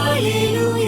Hallelujah.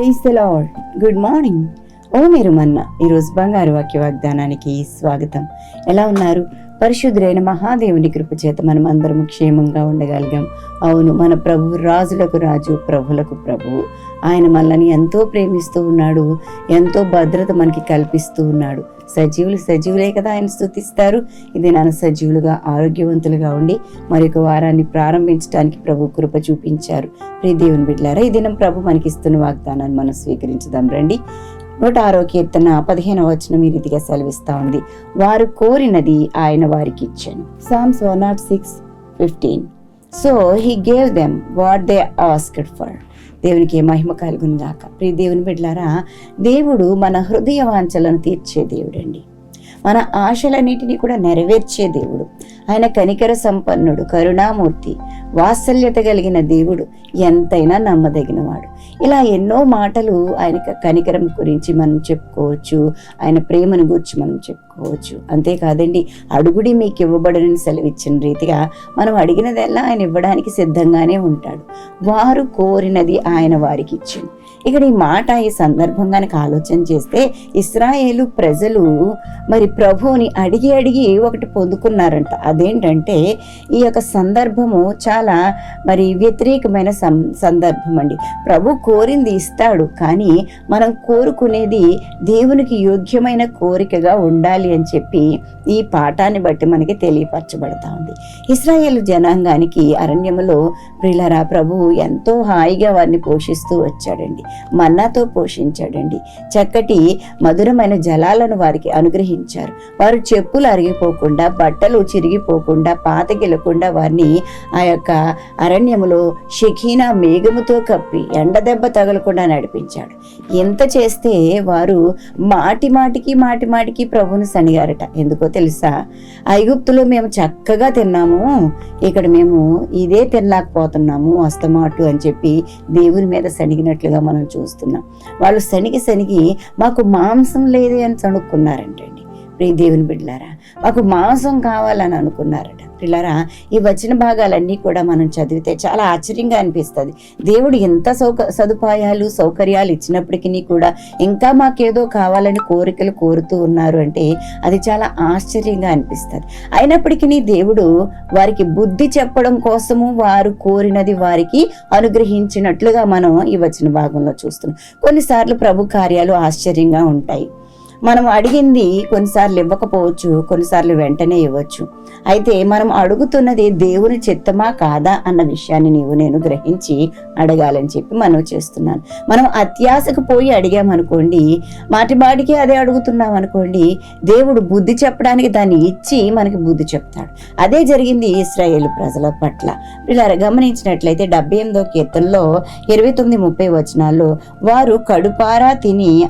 Praise the Lord good morning ఓ మీరు మన్న ఈరోజు బంగారు వాక్య వాగ్దానానికి స్వాగతం. ఎలా ఉన్నారు? పరిశుద్ధులైన మహాదేవుని కృప చేత మనం అందరం క్షేమంగా ఉండగలిగాం. అవును మన ప్రభు రాజులకు రాజు ప్రభులకు ప్రభు. ఆయన మనల్ని ఎంతో ప్రేమిస్తూ ఉన్నాడు ఎంతో భద్రత మనకి కల్పిస్తూ ఉన్నాడు. సజీవులు సజీవులే కదా ఆయన స్థుతిస్తారు. ఇది నన్ను సజీవులుగా ఆరోగ్యవంతులుగా ఉండి మరొక వారాన్ని ప్రారంభించడానికి ప్రభు కృప చూపించారు. ప్రియ దేవుని బిడ్డారా ఈ దినం ప్రభు మనకిస్తున్న వాగ్దానాన్ని మనం స్వీకరించుదాం. రండి. నూట ఆరో కీర్తన పదిహేనవ వచనం ఈ రీతిగా సెలవిస్తా ఉంది. వారు కోరినది ఆయన వారికి ఇచ్చాను. Psalms one nought six fifteen. So he gave them what they asked for దేవునికి మహిమ కలుగును గాక ప్రియ దేవుని బిడ్డలారా దేవుడు మన హృదయ వాంఛలను తీర్చే దేవుడండి. మన ఆశలన్నిటినీ కూడా నెరవేర్చే దేవుడు. ఆయన కనికర సంపన్నుడు కరుణామూర్తి వాత్సల్యత కలిగిన దేవుడు ఎంతైనా నమ్మదగినవాడు. ఇలా ఎన్నో మాటలు ఆయన కనికరం గురించి మనం చెప్పుకోవచ్చు ఆయన ప్రేమను గురించి మనం చెప్పుకోవచ్చు. అంతేకాదండి అడుగుడి మీకు ఇవ్వబడనని సెలవిచ్చిన రీతిగా మనం అడిగినదల్లా ఆయన ఇవ్వడానికి సిద్ధంగానే ఉంటాడు. వారు కోరినది ఆయన వారికి ఇచ్చింది ఇక్కడ ఈ మాట ఈ సందర్భం కనుక ఆలోచన చేస్తే ఇస్రాయేలు ప్రజలు మరి ప్రభువుని అడిగి అడిగి ఒకటి పొందుకున్నారంట. అదేంటంటే ఈ యొక్క సందర్భము చాలా మరి వ్యతిరేకమైన సందర్భం అండి. ప్రభు కోరింది ఇస్తాడు కానీ మనం కోరుకునేది దేవునికి యోగ్యమైన కోరికగా ఉండాలి అని చెప్పి ఈ పాఠాన్ని బట్టి మనకి తెలియపరచబడతా ఉంది. ఇస్రాయేల్ జనాంగానికి అరణ్యములో ప్రిలరా ప్రభు ఎంతో హాయిగా వారిని పోషిస్తూ వచ్చాడండి. మన్నాతో పోషించాడండి. చక్కటి మధురమైన జలాలను వారికి అనుగ్రహించారు. వారు చెప్పులు అరిగిపోకుండా బట్టలు చిరిగిపోకుండా పాతగిలకుండా వారిని ఆ యొక్క అరణ్యములో షకీనా మేఘముతో కప్పి ఎండ దెబ్బ తగలకుండా నడిపించాడు. ఎంత చేస్తే వారు మాటి మాటికి మాటి మాటికి ప్రభుని సనిగారట. ఎందుకో తెలుసా? ఐగుప్తులో మేము చక్కగా తిన్నాము. ఇక్కడ మేము ఇదే తినలేకపోతున్నాము అస్తమాటు అని చెప్పి దేవుని మీద సనిగినట్లుగా మనం చూస్తున్నాం. వాళ్ళు శనికి శనికి మాకు మాంసం లేదు అని చనుక్కున్నారంటండి. ప్రియ దేవుని బిడ్డలారా మాకు మాంసం కావాలని అనుకున్నారట. పిల్లరా ఈ వచ్చిన భాగాలన్నీ కూడా మనం చదివితే చాలా ఆశ్చర్యంగా అనిపిస్తుంది. దేవుడు ఎంత సౌక సదుపాయాలు సౌకర్యాలు ఇచ్చినప్పటికీ కూడా ఇంకా మాకేదో కావాలని కోరికలు కోరుతూ ఉన్నారు అంటే అది చాలా ఆశ్చర్యంగా అనిపిస్తుంది. అయినప్పటికీ దేవుడు వారికి బుద్ధి చెప్పడం కోసము వారు కోరినది వారికి అనుగ్రహించినట్లుగా మనం ఈ వచ్చిన భాగంలో చూస్తున్నాం. కొన్నిసార్లు ప్రభు కార్యాలు ఆశ్చర్యంగా ఉంటాయి. మనం అడిగింది కొన్నిసార్లు ఇవ్వకపోవచ్చు కొన్నిసార్లు వెంటనే ఇవ్వచ్చు. అయితే మనం అడుగుతున్నది దేవుని చిత్తమా కాదా అన్న విషయాన్ని నీవు నేను గ్రహించి అడగాలని చెప్పి మనం చేస్తున్నాను. మనం అత్యాశకు పోయి అడిగామనుకోండి మాటిమాటికి అదే అడుగుతున్నాం అనుకోండి దేవుడు బుద్ధి చెప్పడానికి దాన్ని ఇచ్చి మనకి బుద్ధి చెప్తాడు. అదే జరిగింది ఇస్రాయేల్ ప్రజల పట్ల. ఇలా గమనించినట్లయితే డెబ్బై ఎనిమిదో కీర్తనలో ఇరవై తొమ్మిది ముప్పై వచనాల్లో వారు కడుపారా తిని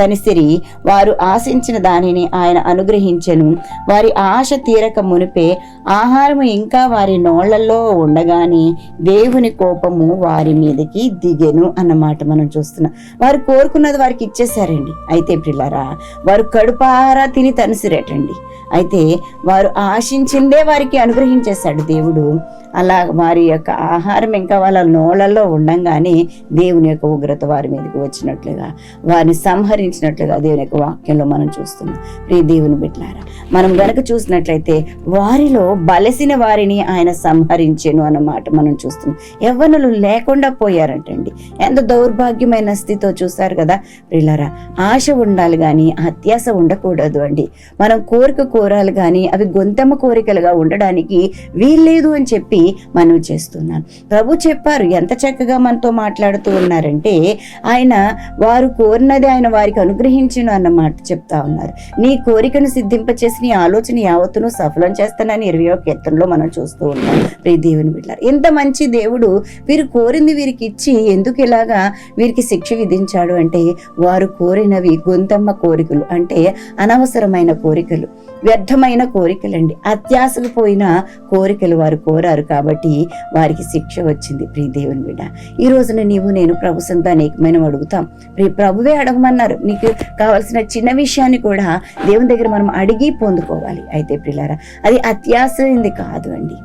తనిసిరి. వారు ఆశించిన దానిని ఆయన అనుగ్రహించెను. వారి ఆశ తీరక మునిపే ఆహారము ఇంకా వారి నోళ్ళలో ఉండగానే దేవుని కోపము వారి మీదకి దిగెను అన్నమాట మనం చూస్తున్నాం. వారు కోరుకున్నది వారికి ఇచ్చేశారండి. అయితే పిల్లరా వారు కడుపారా తిని తనిసిరేటండి. అయితే వారు ఆశించిందే వారికి అనుగ్రహించేశాడు దేవుడు. అలా వారి యొక్క ఆహారం ఇంకా వాళ్ళ నోళ్ళల్లో ఉండంగానే దేవుని యొక్క ఉగ్రత వారి మీదకి వచ్చినట్లుగా వారిని సంహరించినట్లుగా దేవుని యొక్క వాక్యంలో మనం చూస్తున్నాం. ప్రియ దేవుని బిడ్లారా మనం గనక చూసినట్లయితే వారిలో బలసిన వారిని ఆయన సంహరించాను అన్నమాట మనం చూస్తున్నాం. యవ్వనులు లేకుండా పోయారంటండి. ఎంత దౌర్భాగ్యమైన స్థితితో చూశారు కదా ప్రియులారా. ఆశ ఉండాలి కానీ అత్యాస ఉండకూడదు అండి. మనం కోరిక కోరాలి కానీ అవి గొంతెమ్మ కోరికలుగా ఉండడానికి వీల్లేదు అని చెప్పి మనవి చేస్తున్నాను ప్రభు చెప్పారు ఎంత చక్కగా మనతో మాట్లాడుతూ ఉన్నారంటే ఆయన వారు కోరినది ఆయన వారికి అనుగ్రహించును అన్న మాట చెప్తా ఉన్నారు. నీ కోరికను సిద్ధింపచేసి నీ ఆలోచన యావత్తును సఫలం చేస్తానని ఇరవై ఒక కీర్తనలో మనం చూస్తూ ఉన్నాం. ప్రియ దేవుని బిడ్డారు ఇంత మంచి దేవుడు వీరు కోరింది వీరికి ఇచ్చి ఎందుకు ఇలాగా వీరికి శిక్ష విధించాడు అంటే వారు కోరినవి గొంతమ్మ కోరికలు అంటే అనవసరమైన కోరికలు వ్యర్థమైన కోరికలండి. అత్యాసకు పోయిన కోరికలు వారు కోరారు కాబట్టి వారికి శిక్ష వచ్చింది. ప్రియ దేవుని బిడ్డ ఈ రోజున నీవు నేను ప్రభు సంత అనేకమైన అడుగుతాం. ప్రియ ప్రభువే అడగమన్నారు నీకు కావాల్సిన చిన్న విషయాన్ని కూడా దేవుని దగ్గర మనం అడిగి పొందుకోవాలి. అయితే ప్రిలారా అది అత్యాశైంది కాదు అండి.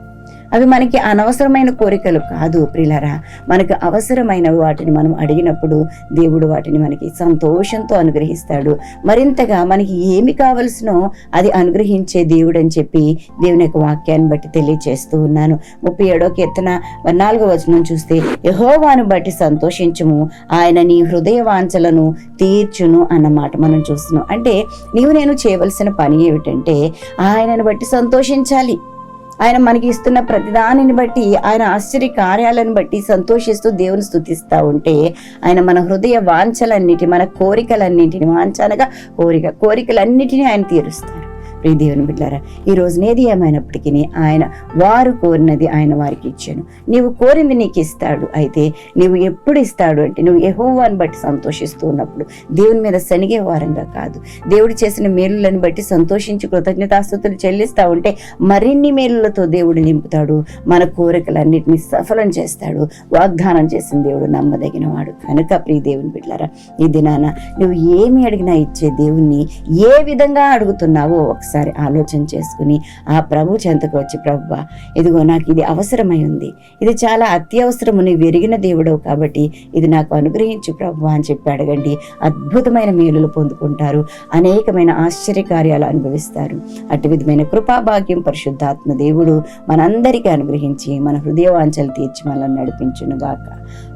అవి మనకి అనవసరమైన కోరికలు కాదు ప్రిలరా మనకు అవసరమైన వాటిని మనం అడిగినప్పుడు దేవుడు వాటిని మనకి సంతోషంతో అనుగ్రహిస్తాడు. మరింతగా మనకి ఏమి కావలసినో అది అనుగ్రహించే దేవుడు అని చెప్పి దేవుని యొక్క వాక్యాన్ని బట్టి తెలియచేస్తూ ఉన్నాను. ముప్పై ఏడో కీర్తన నాలుగో వచనం చూస్తే యహోవాను బట్టి సంతోషించము ఆయన నీ హృదయ వాంఛలను తీర్చును అన్నమాట మనం చూస్తున్నాం. అంటే నీవు నేను చేయవలసిన పని ఏమిటంటే ఆయనను బట్టి సంతోషించాలి. ఆయన మనకి ఇస్తున్న ప్రతిదానిని బట్టి ఆయన ఆశ్చర్య కార్యాలను బట్టి సంతోషిస్తూ దేవుని స్థుతిస్తూ ఉంటే ఆయన మన హృదయ వాంఛలన్నిటి మన కోరికలన్నింటిని వాంఛనగా కోరిక కోరికలన్నిటినీ ఆయన తీరుస్తారు ప్రియ దేవుని బిడ్డారా ఈ రోజు ఏమైనప్పటికీ ఆయన వారు కోరినది ఆయన వారికి ఇచ్చాను. నీవు కోరింది నీకు ఇస్తాడు. అయితే నీవు ఎప్పుడు ఇస్తాడు అంటే నువ్వు యెహోవాను బట్టి సంతోషిస్తూ ఉన్నప్పుడు. దేవుని మీద శనిగే వారంగా కాదు. దేవుడు చేసిన మేలులను బట్టి సంతోషించి కృతజ్ఞతాస్తుతులు చెల్లిస్తా ఉంటే మరిన్ని మేలులతో దేవుడు నింపుతాడు. మన కోరికలన్నింటినీ సఫలం చేస్తాడు. వాగ్దానం చేసిన దేవుడు నమ్మదగిన వాడు కనుక ప్రియ దేవుని బిడ్డారా ఈ దినాన నువ్వు ఏమి అడిగినా ఇచ్చే దేవుణ్ణి ఏ విధంగా అడుగుతున్నావో ఒకసారి ఆలోచన చేసుకుని ఆ ప్రభు చెంతకు వచ్చి ప్రభు ఇదిగో నాకు ఇది అవసరమై ఉంది. ఇది చాలా అత్యవసరముని వెరిగిన దేవుడు దేవుడవు కాబట్టి ఇది నాకు అనుగ్రహించు ప్రభు అని చెప్పి అడగండి. అద్భుతమైన మేలులు పొందుకుంటారు. అనేకమైన ఆశ్చర్యకార్యాలు అనుభవిస్తారు. అటు విధమైన కృపాభాగ్యం పరిశుద్ధాత్మ దేవుడు మనందరికీ అనుగ్రహించి మన హృదయవాంచలు తీర్చి మనల్ని నడిపించునుగాక.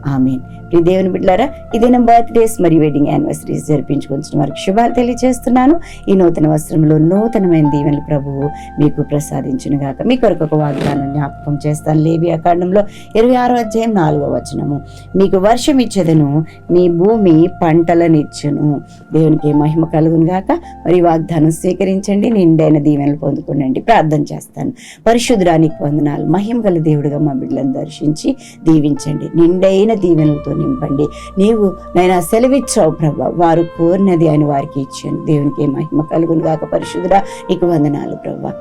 ఆమె ఆమెన్ దేవుని బిడ్డారా ఇది నా బర్త్డేస్ మరియు వెడ్డింగ్ యానివర్సరీస్ జరిపించుకుంటున్న వారికి శుభాలు తెలియజేస్తున్నాను. ఈ నూతన వస్త్రంలో నూతనమైన దీవెనలు ప్రభువు మీకు ప్రసాదించును గాక. మీ కొరకు ఒక వాగ్దానం జ్ఞాపకం చేస్తాను. లేవి అకాండంలో ఇరవై ఆరో అధ్యాయం నాలుగో వచనము. మీకు వర్షం ఇచ్చేదను మీ భూమి పంటలనిచ్చును. దేవునికి మహిమ కలుగును గాక. మరి వాగ్దానం స్వీకరించండి నిండైన దీవెనలు పొందుకునండి. ప్రార్థన చేస్తాను. పరిశుద్రానికి వందనాలు. మహిమ గల దేవుడుగా మా బిడ్డలను దర్శించి దీవించండి. నిండైన దీవెనలతో నింపండి. నీవు నైనా సెలవిచ్చావు ప్రభా. వారు కోరినది అని వారికి ఇచ్చాను దేవునికి మహిమ కలుగును గాక పరిశుద్ధుడా. నీకు వందనాలు ప్రభా.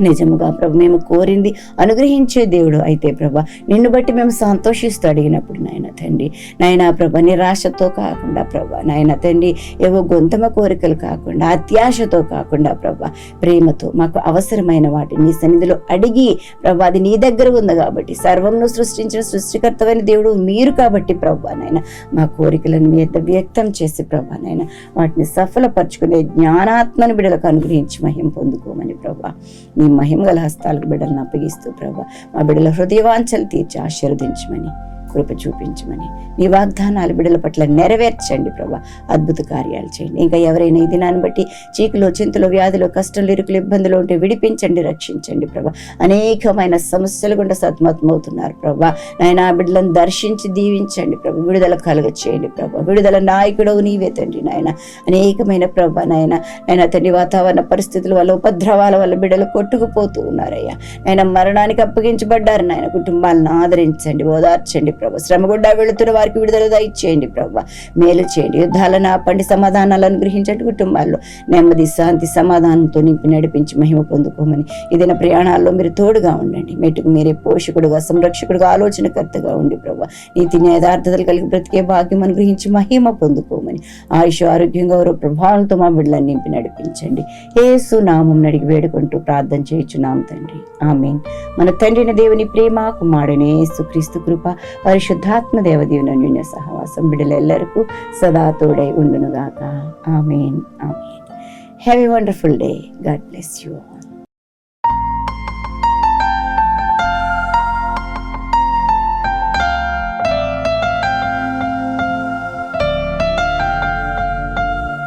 నిజముగా ప్రభు మేము కోరింది అనుగ్రహించే దేవుడు అయితే ప్రభా నిన్ను బట్టి మేము సంతోషిస్తూ అడిగినప్పుడు నాయన తండ్రి నాయన ప్రభ నిరాశతో కాకుండా ప్రభా నాయన తండ్రి ఏవో గొంతమ కోరికలు కాకుండా అత్యాశతో కాకుండా ప్రభా ప్రేమతో మాకు అవసరమైన వాటిని నీ సన్నిధిలో అడిగి ప్రభా అది నీ దగ్గర ఉంది కాబట్టి సర్వంను సృష్టించిన సృష్టికర్తమైన దేవుడు మీరు కాబట్టి ప్రభా నాయన మా కోరికలను మీ వ్యక్తం చేసి ప్రభా నాయన వాటిని సఫలపరచుకునే జ్ఞానాత్మను బిడలకు అనుగ్రహించి మహిం పొందుకోమని ప్రభా నీ మహిమ గల హస్తాలకు బిడ్డలను అప్పగిస్తూ ప్రభా. మా బిడ్డల హృదయవాంఛలు తీర్చి ఆశీర్వదించమని. కృప చూపించమని. నీ వాగ్దానాలు బిడ్డల పట్ల నెరవేర్చండి ప్రభా. అద్భుత కార్యాలు చేయండి. ఇంకా ఎవరైనా ఈ దినాన్ని బట్టి చీకులో చింతలో వ్యాధిలో కష్టంలో ఇరుకులు ఇబ్బందులు ఉంటే విడిపించండి రక్షించండి ప్రభా. అనేకమైన సమస్యలు గుండా సతమతమవుతున్నారు ప్రభా. నాయన ఆ బిడ్డలను దర్శించి దీవించండి ప్రభు. విడుదల కలుగ చేయండి ప్రభా. విడుదల నాయకుడవు నీవే తండ్రి నాయన. అనేకమైన ప్రభా నాయన. నాయన తండ్రి వాతావరణ పరిస్థితుల వల్ల ఉపద్రవాల వల్ల బిడ్డలు కొట్టుకుపోతూ ఉన్నారయ్యా. ఆయన మరణానికి అప్పగించబడ్డారు నాయన. కుటుంబాలను ఆదరించండి ఓదార్చండి ప్రభు. శ్రమ గుండా వెళుతున్న వారికి విడుదల దయచేయండి ప్రభు. మేలు చేయండి. యుద్ధాలను ఆపండి. సమాధానాలను అనుగ్రహించండి కుటుంబాల్లో. నెమ్మది శాంతి సమాధానంతో నింపి నడిపించి మహిమ పొందుకోమని ఇదిన ప్రయాణాల్లో మీరు తోడుగా ఉండండి. మెట్టుకు మీరే పోషకుడుగా సంరక్షకుడుగా ఆలోచనకర్తగా ఉండి ప్రభు. నీతి యథార్థతలు కలిగి బ్రతికే భాగ్యం అనుగ్రహించి మహిమ పొందుకోమని ఆయుష్ ఆరోగ్యం గౌరవ ప్రభావంతో మా బిడ్డలను నింపి నడిపించండి. ఏసు నామం నడిగి వేడుకుంటూ ప్రార్థన చేయుచున్నాం తండ్రి. ఆమె మన తండ్రిన దేవుని ప్రేమ కుమారుని యేసుక్రీస్తు కృప పరిశుద్ధాత్మ దేవదీవున నిన్న సహవాసం బిడ్డలెల్లరికూ సదా తోడై ఉండునుగాక amen amen have a wonderful day God bless you